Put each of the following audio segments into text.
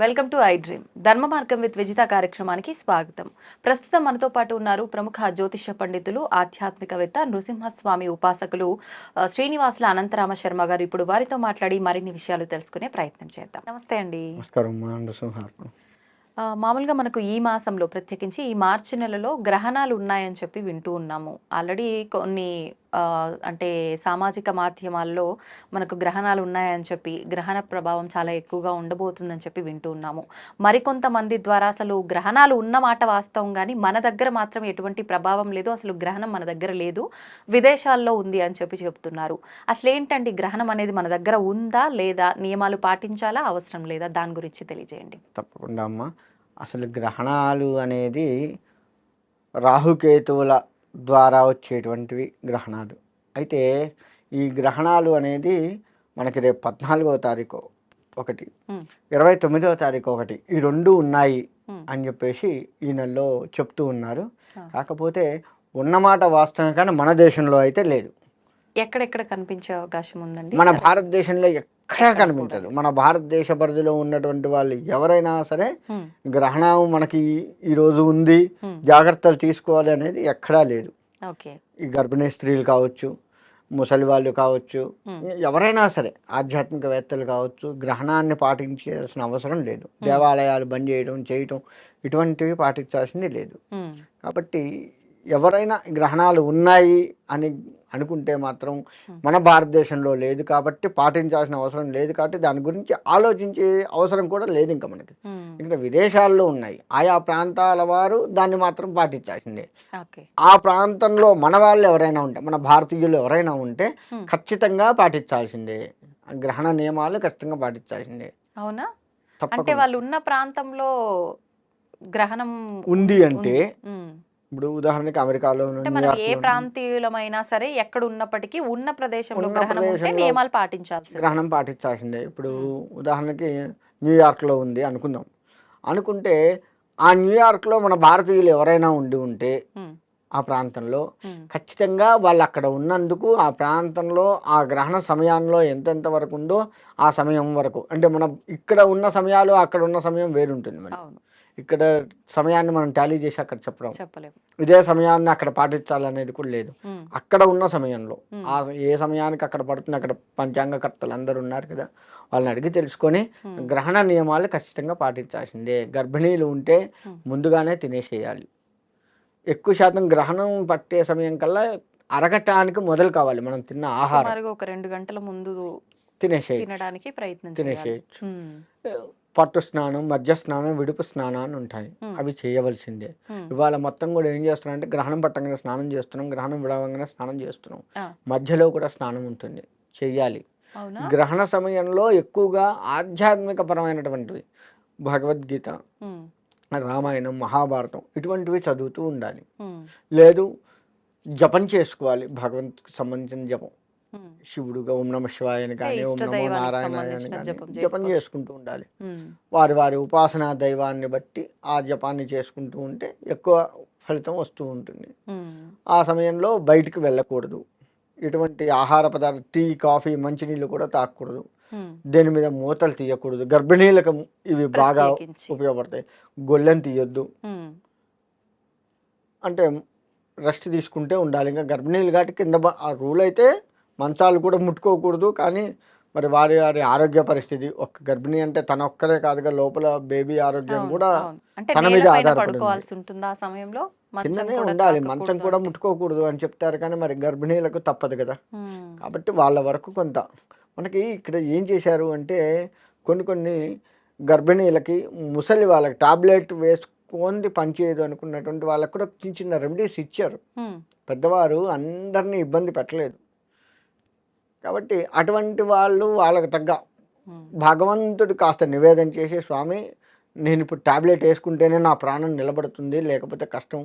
Welcome to I dream. Dharma Margam with Vijitha కార్యక్రమానికి స్వాగతం. ప్రస్తుతం మనతో పాటు ఉన్నారు ప్రముఖ జ్యోతిష పండితులు ఆధ్యాత్మికవేత్త నృసింహస్వామి ఉపాసకులు శ్రీనివాసుల అనంతరామ శర్మ గారు ఇప్పుడు వారితో మాట్లాడి మరిన్ని విషయాలు తెలుసుకునే ప్రయత్నం చేద్దాం. నమస్తే అండి. నమస్కారం మామూలుగా మనకు ఈ మాసంలో ప్రత్యేకించి ఈ మార్చి నెలలో గ్రహణాలు ఉన్నాయని చెప్పి వింటూ ఉన్నాము. ఆల్రెడీ కొన్ని అంటే సామాజిక మాధ్యమాల్లో మనకు గ్రహణాలు ఉన్నాయని చెప్పి గ్రహణ ప్రభావం చాలా ఎక్కువగా ఉండబోతుందని చెప్పి వింటూ ఉన్నాము. మరికొంతమంది ద్వారా అసలు గ్రహణాలు ఉన్న మాట వాస్తవం కానీ మన దగ్గర మాత్రం ఎటువంటి ప్రభావం లేదు అసలు గ్రహణం మన దగ్గర లేదు విదేశాల్లో ఉంది అని చెప్పి చెప్తున్నారు. అసలు ఏంటండి గ్రహణం అనేది మన దగ్గర ఉందా లేదా నియమాలు పాటించాలా అవసరం లేదా దాని గురించి తెలియజేయండి. తప్పకుండా అమ్మ. అసలు గ్రహణాలు అనేది రాహుకేతువుల ద్వారా వచ్చేటువంటివి గ్రహణాలు అయితే ఈ గ్రహణాలు అనేది మనకి రేపు పద్నాలుగవ తారీఖు ఒకటి. ఇరవై తొమ్మిదవ తారీఖు ఒకటి ఈ రెండు ఉన్నాయి. అని చెప్పేసి ఈ నెలలో చెప్తూ ఉన్నారు. కాకపోతే ఉన్నమాట వాస్తవం కానీ మన దేశంలో అయితే లేదు ఎక్కడెక్కడ కనిపించే అవకాశం ఉందండి? మన భారతదేశంలో ఎక్కడా కనిపించదు. మన భారతదేశ పరిధిలో ఉన్నటువంటి వాళ్ళు ఎవరైనా సరే గ్రహణం మనకి ఈ రోజు ఉంది జాగ్రత్తలు తీసుకోవాలి అనేది ఎక్కడా లేదు. ఈ గర్భిణీ స్త్రీలు కావచ్చు ముసలి వాళ్ళు కావచ్చు ఎవరైనా సరే ఆధ్యాత్మికవేత్తలు కావచ్చు గ్రహణాన్ని పాటించాల్సిన అవసరం లేదు. దేవాలయాలు బంద్ చేయడం చేయటం ఇటువంటివి పాటించాల్సింది లేదు. కాబట్టి ఎవరైనా గ్రహణాలు ఉన్నాయి అని అనుకుంటే మాత్రం. మన భారతదేశంలో లేదు కాబట్టి పాటించాల్సిన అవసరం లేదు కాబట్టి దాని గురించి ఆలోచించే అవసరం కూడా లేదు ఇంకా మనకి. ఇక్కడ విదేశాల్లో ఉన్నాయి. ఆయా ప్రాంతాల వారు దాన్ని మాత్రం పాటించాల్సిందే. ఆ ప్రాంతంలో మన వాళ్ళు ఎవరైనా ఉంటే మన భారతీయులు ఎవరైనా ఉంటే. ఖచ్చితంగా పాటించాల్సిందే. గ్రహణ నియమాలు ఖచ్చితంగా పాటించాల్సిందే. అవునా? అంటే వాళ్ళు ఉన్న ప్రాంతంలో గ్రహణం ఉంది అంటే. ఇప్పుడు ఉదాహరణకి అమెరికాలో మనం ఏ ప్రాంతీయులమైనా సరే ఎక్కడ ఉన్నప్పటికీ ఉన్న ప్రదేశంలో గ్రహణం ఉంటే నియమాలు పాటించాల్సింది. గ్రహణం పాటించాల్సిందే. ఇప్పుడు ఉదాహరణకి న్యూయార్క్లో ఉంది అనుకుందాం. అనుకుంటే ఆ న్యూయార్క్లో మన భారతీయులు ఎవరైనా ఉండి ఉంటే ఆ ప్రాంతంలో ఖచ్చితంగా వాళ్ళు అక్కడ ఉన్నందుకు ఆ ప్రాంతంలో ఆ గ్రహణ సమయాల్లో ఎంతెంత వరకు ఉందో ఆ సమయం వరకు. అంటే మనం ఇక్కడ ఉన్న సమయాలు అక్కడ ఉన్న సమయం వేరుంటుంది మరి. ఇక్కడ సమయాన్ని మనం టాలీ చేసి అక్కడ చెప్పడం. చెప్పలేము. ఇదే సమయాన్ని అక్కడ పాటించాలనేది కూడా లేదు. అక్కడ ఉన్న సమయంలో. ఆ ఏ సమయానికి అక్కడ పడుతుంది అక్కడ పంచాంగకర్తలు అందరూ ఉన్నారు కదా వాళ్ళని అడిగి తెలుసుకొని గ్రహణ నియమాలు ఖచ్చితంగా పాటించాల్సిందే. గర్భిణీలు ఉంటే. ముందుగానే తినేసేయాలి. ఎక్కువ శాతం గ్రహణం పట్టే సమయం కల్లా అరగటానికి మొదలు కావాలి. మనం తిన్న ఆహారం. ఒక రెండు గంటల ముందు తినేసేయచ్చు. తినడానికి ప్రయత్నం తినేసేయచ్చు. పట్టు స్నానం మధ్య స్నానం విడుపు స్నానం అని ఉంటాయి. అవి చేయవలసిందే. ఇవాళ మొత్తం కూడా ఏం చేస్తున్నాం అంటే గ్రహణం పట్టంగానే స్నానం చేస్తున్నాం గ్రహణం విడవంగానే స్నానం చేస్తున్నాం. మధ్యలో కూడా స్నానం ఉంటుంది. చెయ్యాలి. అవునా? గ్రహణ సమయంలో ఎక్కువగా ఆధ్యాత్మిక పరమైనటువంటివి భగవద్గీత రామాయణం మహాభారతం ఇటువంటివి చదువుతూ ఉండాలి. లేదు జపం చేసుకోవాలి. భగవంతుకి సంబంధించిన జపం. హ్మ్, శివుడుగా ఓం నమ శివాయ అని కానీ ఓం ఇష్ట నమో దైవానికి నారాయణ అని సంబంధించిన కానీ జపం జపం చేసుకోవచ్చు. చేసుకుంటూ ఉండాలి. వారి వారి ఉపాసనా దైవాన్ని బట్టి ఆ జపాన్ని చేసుకుంటూ ఉంటే ఎక్కువ ఫలితం వస్తూ ఉంటుంది. ఆ సమయంలో బయటికి వెళ్ళకూడదు. ఎటువంటి ఆహార పదార్థాలు టీ కాఫీ మంచినీళ్ళు కూడా తాగకూడదు దేని మీద మూతలు తీయకూడదు. గర్భిణీలకు ఇవి బాగా ప్రత్యేకించి. ఉపయోగపడతాయి. గొల్లెం తీయొద్దు. అంటే రెస్ట్ తీసుకుంటే ఉండాలి. ఇంకా గర్భిణీలు కాబట్టి కింద బ- ఆ రూల్ అయితే మంచాలు కూడా ముట్టుకోకూడదు. కానీ మరి వారి వారి ఆరోగ్య పరిస్థితి ఒక్క గర్భిణీ అంటే తన ఒక్కరే కాదుగా లోపల బేబీ ఆరోగ్యం కూడా తన మీద నేలపైన ఆధారపడి ఉంది. పడుకోవాల్సి ఉంటుందా ఆ సమయంలో? కిందనే ఉండాలి. మంచం కూడా. ముట్టుకోకూడదు అని చెప్తారు. కానీ మరి గర్భిణీలకు తప్పదు కదా. కాబట్టి వాళ్ళ వరకు కొంత. మనకి ఇక్కడ ఏం చేశారు అంటే కొన్ని కొన్ని గర్భిణీలకి ముసలి వాళ్ళకి టాబ్లెట్ వేసుకొని పనిచేయదు అనుకున్నటువంటి వాళ్ళకి కూడా చిన్న చిన్న రెమెడీస్ ఇచ్చారు. పెద్దవారు అందరినీ ఇబ్బంది పెట్టలేదు. కాబట్టి అటువంటి వాళ్ళు వాళ్ళకి తగ్గ భగవంతుడి కాస్త నివేదన చేసి స్వామి నేను ఇప్పుడు టాబ్లెట్ వేసుకుంటేనే నా ప్రాణం నిలబడుతుంది లేకపోతే కష్టం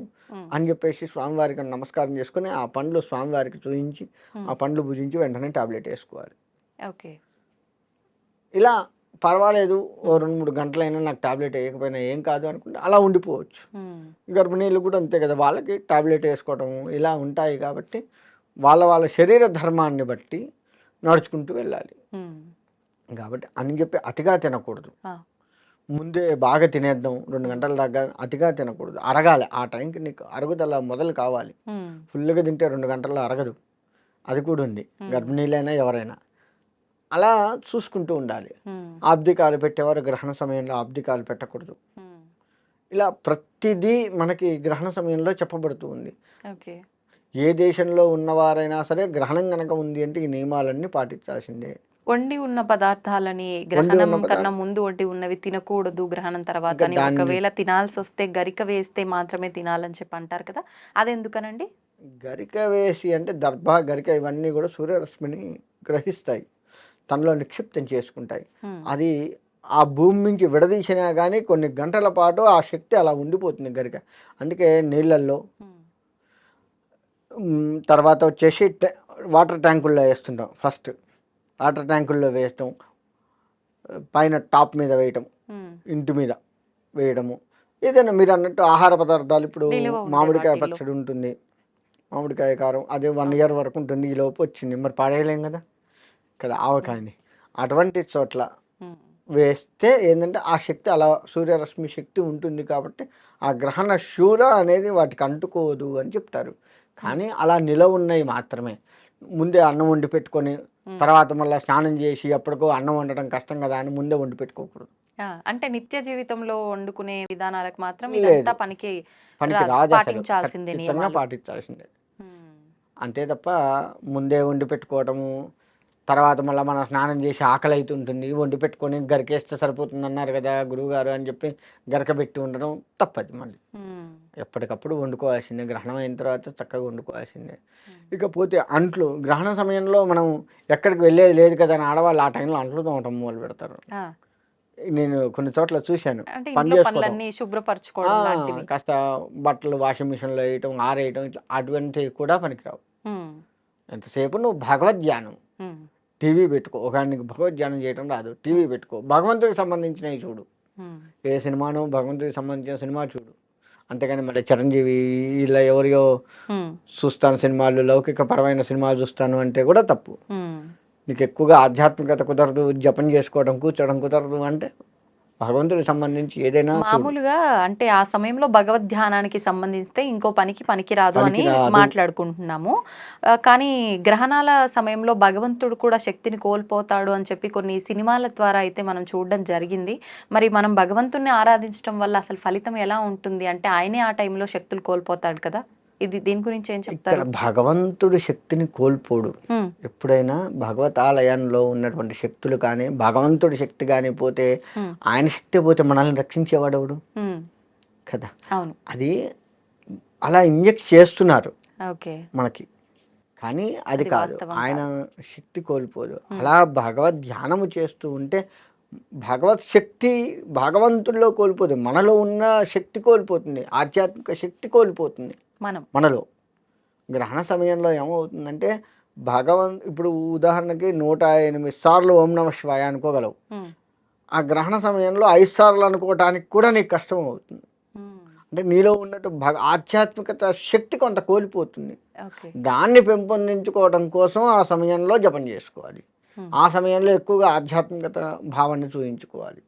అని చెప్పేసి స్వామివారికి నమస్కారం చేసుకుని ఆ పండ్లు స్వామివారికి హ్మ్. ఆ పండ్లు భుజించి వెంటనే టాబ్లెట్ వేసుకోవాలి. ఓకే. ఇలా పర్వాలేదు ఓ రెండు మూడు గంటలైనా నాకు టాబ్లెట్ వేయకపోయినా ఏం కాదు అనుకుంటే అలా ఉండిపోవచ్చు. గర్భిణీలు కూడా అంతే కదా వాళ్ళకి టాబ్లెట్ వేసుకోవడం ఇలా ఉంటాయి కాబట్టి వాళ్ళ వాళ్ళ శరీర ధర్మాన్ని బట్టి నడుచుకుంటూ వెళ్ళాలి. కాబట్టి అని చెప్పి అతిగా తినకూడదు. ముందే బాగా తినేద్దాం రెండు గంటల దాకా అతిగా తినకూడదు. అరగాలి. ఆ టైంకి నీకు అరుగుదల మొదలు కావాలి. ఫుల్గా తింటే రెండు గంటల్లో అరగదు. అది కూడా ఉంది. గర్భిణీలైనా ఎవరైనా. అలా చూసుకుంటూ ఉండాలి. ఆబ్దికాలు పెట్టేవారు గ్రహణ సమయంలో ఆబ్దికాలు పెట్టకూడదు. ఇలా ప్రతిదీ మనకి గ్రహణ సమయంలో చెప్పబడుతూ ఉంది. ఏ దేశంలో ఉన్నవారైనా సరే గ్రహణం కనుక ఉంది అంటే ఈ నియమాలన్నీ పాటించాల్సిందే. వండి ఉన్న పదార్థాలని గ్రహణం కన్నా ముందు వండి ఉన్నవి తినకూడదు గ్రహణం తర్వాత ఒకవేళ తినాల్సి వస్తే గరిక వేస్తే మాత్రమే తినాలని చెప్పి అంటారు కదా అది ఎందుకనండి గరిక వేసి అంటే దర్భ గరిక ఇవన్నీ కూడా సూర్యరశ్మిని గ్రహిస్తాయి. తనలో నిక్షిప్తం చేసుకుంటాయి. అది ఆ భూమి నుంచి విడదీసినా కానీ కొన్ని గంటల పాటు ఆ శక్తి అలా ఉండిపోతుంది గరిక. అందుకే నీళ్ళల్లో తర్వాత వచ్చేసి వాటర్ ట్యాంకుల్లో వేస్తుంటాం. ఫస్ట్ వాటర్ ట్యాంకుల్లో వేస్తాం పైన టాప్ మీద వేయటం ఇంటి మీద వేయడము. ఏదైనా మీరు అన్నట్టు ఆహార పదార్థాలు ఇప్పుడు మామిడికాయ. పచ్చడి ఉంటుంది మామిడికాయ కారం అదే వన్ ఇయర్ వరకు ఉంటుంది ఈ లోపు వచ్చింది. మరి పాడేయలేం కదా? కదా ఆవకాయని. అటువంటి చోట్ల వేస్తే ఏంటంటే ఆ శక్తి అలా సూర్యరశ్మి శక్తి ఉంటుంది కాబట్టి ఆ గ్రహణ శూల అనేది వాటికి అంటుకోదు అని చెప్తారు. కానీ అలా నిలవ ఉన్నాయి మాత్రమే ముందే అన్నం వండి పెట్టుకొని. తర్వాత మళ్ళీ స్నానం చేసి అప్పటికో అన్నం వండడం కష్టం కదా అని ముందే వండి పెట్టుకోకూడదు అంటే నిత్య జీవితంలో వండుకునే విధానాలకు మాత్రం. ఇదంతా పనికి. పాటించాల్సిందే అంతే తప్ప ముందే వండి పెట్టుకోవటము తర్వాత మళ్ళీ మనం స్నానం చేసి ఆకలి అవుతుంటుంది వండి పెట్టుకొని గరికేస్తే సరిపోతుంది అన్నారు కదా గురువుగారు అని చెప్పి గరక పెట్టి ఉండడం తప్పది మళ్ళీ. ఎప్పటికప్పుడు వండుకోవాల్సిందే. గ్రహణం అయిన తర్వాత చక్కగా వండుకోవాల్సిందే. ఇకపోతే అంట్లు గ్రహణ సమయంలో మనం ఎక్కడికి వెళ్ళేది లేదు కదా అని ఆడవాళ్ళు ఆ టైంలో అంట్లు తోమటం మొదలు పెడతారు. నేను కొన్ని చోట్ల చూశాను. పని చేసుకోవడం. కాస్త బట్టలు వాషింగ్ మిషన్లో వేయటం ఆరేయటం ఇట్లా అటువంటివి కూడా పనికిరావు. ఎంతసేపు నువ్వు భగవద్ ధ్యానం ఉమ్, టీవీ పెట్టుకో. ఒక నీకు భగవద్ ధ్యానం చేయటం రాదు. టీవీ పెట్టుకో. భగవంతుడికి సంబంధించినవి చూడు. ఏ సినిమాను భగవంతుడికి సంబంధించిన సినిమా చూడు. అంతేగాని మళ్ళీ చిరంజీవి ఇలా ఎవరియో చూస్తాను సినిమాలు లౌకికపరమైన సినిమాలు చూస్తాను అంటే కూడా తప్పు. నీకు ఎక్కువగా ఆధ్యాత్మికత కుదరదు. జపం చేసుకోవడం కూర్చోవడం కుదరదు అంటే భగవంతుడికి సంబంధించి ఏదైనా. మామూలుగా అంటే ఆ సమయంలో భగవద్ ధ్యానానికి సంబంధిస్తే ఇంకో పనికి పనికిరాదు అని. మాట్లాడుకుంటున్నాము కానీ గ్రహణాల సమయంలో భగవంతుడు కూడా శక్తిని కోల్పోతాడు అని చెప్పి కొన్ని సినిమాల ద్వారా అయితే మనం చూడడం జరిగింది మరి మనం భగవంతుణ్ణి ఆరాధించడం వల్ల అసలు ఫలితం ఎలా ఉంటుంది అంటే ఆయనే ఆ టైంలో శక్తులు కోల్పోతాడు కదా ఇది దీని గురించి ఏం చెప్తారు? భగవంతుడి శక్తిని కోల్పోడు. ఎప్పుడైనా భగవతాలయంలో ఉన్నటువంటి శక్తులు కానీ భగవంతుడి శక్తి కానీ పోతే ఆయన శక్తి పోతే మనల్ని రక్షించేవాడెవడు ఉమ్, కదా. అవును. అది అలా ఇంజెక్ట్ చేస్తున్నారు ఓకే. మనకి. కానీ అది కాదు. ఆయన శక్తి కోల్పోదు. అలా భగవద్ ధ్యానము చేస్తూ ఉంటే భగవత్ శక్తి భగవంతుల్లో కోల్పోదు. మనలో ఉన్న శక్తి కోల్పోతుంది. ఆధ్యాత్మిక శక్తి కోల్పోతుంది. మనం. మనలో. గ్రహణ సమయంలో ఏమవుతుందంటే భగవన్ ఇప్పుడు ఉదాహరణకి నూట ఎనిమిది సార్లు ఓం నమ శివాయ అనుకోగలవు. ఆ గ్రహణ సమయంలో ఐదు సార్లు అనుకోవటానికి కూడా నీకు కష్టం అవుతుంది అంటే నీలో ఉన్నట్టు భగ ఆధ్యాత్మికత శక్తి కొంత కోల్పోతుంది. దాన్ని పెంపొందించుకోవడం కోసం ఆ సమయంలో జపం చేసుకోవాలి. ఆ సమయంలో ఎక్కువగా ఆధ్యాత్మికత భావాన్ని చూపించుకోవాలి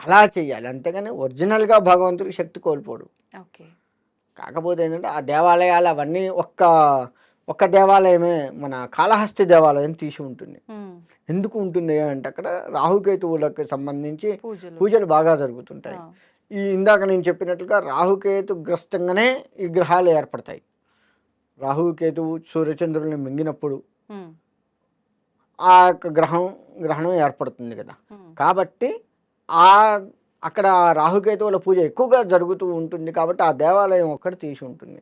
అలా చేయాలి. అంతేగాని ఒరిజినల్గా భగవంతుడికి శక్తి కోల్పోడు. ఓకే. కాకపోతే ఏంటంటే ఆ దేవాలయాలు అవన్నీ ఒక్క ఒక్క దేవాలయమే మన కాళహస్తి దేవాలయం తీసి ఉంటుంది. ఎందుకు ఉంటుంది అంటే అక్కడ రాహుకేతువులకు సంబంధించి పూజలు. బాగా జరుగుతుంటాయి. ఈ ఇందాక నేను చెప్పినట్లుగా రాహుకేతు గ్రస్తంగానే ఈ గ్రహాలు ఏర్పడతాయి. రాహుకేతువు సూర్యచంద్రుల్ని మింగినప్పుడు ఆ యొక్క గ్రహం గ్రహణం ఏర్పడుతుంది కదా. కాబట్టి ఆ అక్కడ రాహుకేతువుల పూజ ఎక్కువగా జరుగుతూ ఉంటుంది కాబట్టి ఆ దేవాలయం ఒక్కటి తీసి ఉంటుంది.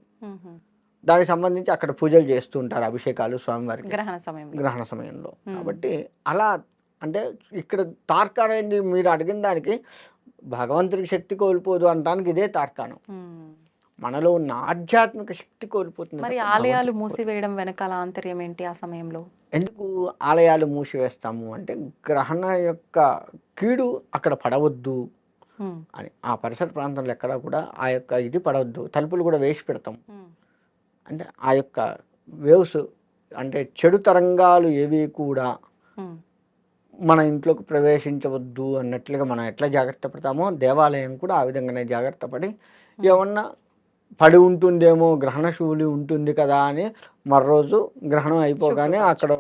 దానికి సంబంధించి అక్కడ పూజలు చేస్తూ ఉంటారు అభిషేకాలు స్వామివారికి. గ్రహణ సమయంలో. గ్రహణ సమయంలో. కాబట్టి అలా అంటే ఇక్కడ తార్కాణం మీరు అడిగిన దానికి భగవంతుడికి శక్తి కోల్పోదు అనడానికి ఇదే తార్కాణం. మనలో ఉన్న ఆధ్యాత్మిక శక్తి కోల్పోతుంది మరి ఆలయాలు మూసివేయడం వెనకాల ఆంతర్యం ఏంటి ఆ సమయంలో? ఎందుకు ఆలయాలు మూసివేస్తాము అంటే గ్రహణ యొక్క కీడు అక్కడ పడవద్దు. అని. ఆ పరిసర ప్రాంతంలో ఎక్కడ కూడా ఆ యొక్క ఇది పడవద్దు. తలుపులు కూడా వేసి పెడతాం. అంటే ఆ యొక్క వేవ్స్ అంటే చెడు తరంగాలు ఏవి కూడా మన ఇంట్లోకి ప్రవేశించవద్దు అన్నట్లుగా మనం ఎట్లా జాగ్రత్త పడతామో దేవాలయం కూడా ఆ విధంగానే జాగ్రత్త పడి ఏమన్నా పడి ఉంటుందేమో గ్రహణ శూలి ఉంటుంది కదా అని మరోజు గ్రహణం అయిపోగానే అక్కడ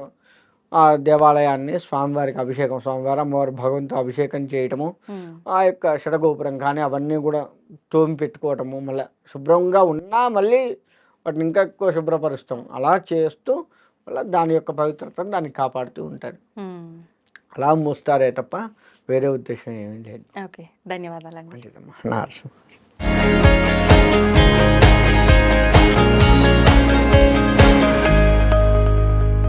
ఆ దేవాలయాన్ని స్వామివారికి అభిషేకం స్వామివారి అమ్మవారి భగవంతు అభిషేకం చేయటము ఆ యొక్క షడగోపురం కానీ అవన్నీ కూడా తోమి పెట్టుకోవటము మళ్ళీ శుభ్రంగా ఉన్నా మళ్ళీ వాటిని ఇంకా ఎక్కువ శుభ్రపరుస్తాం. అలా చేస్తూ మళ్ళీ దాని యొక్క పవిత్రతను దాన్ని కాపాడుతూ ఉంటారు. అలా మోస్తారే తప్ప వేరే ఉద్దేశం ఏమీ లేదు. ఓకే. నరసింహ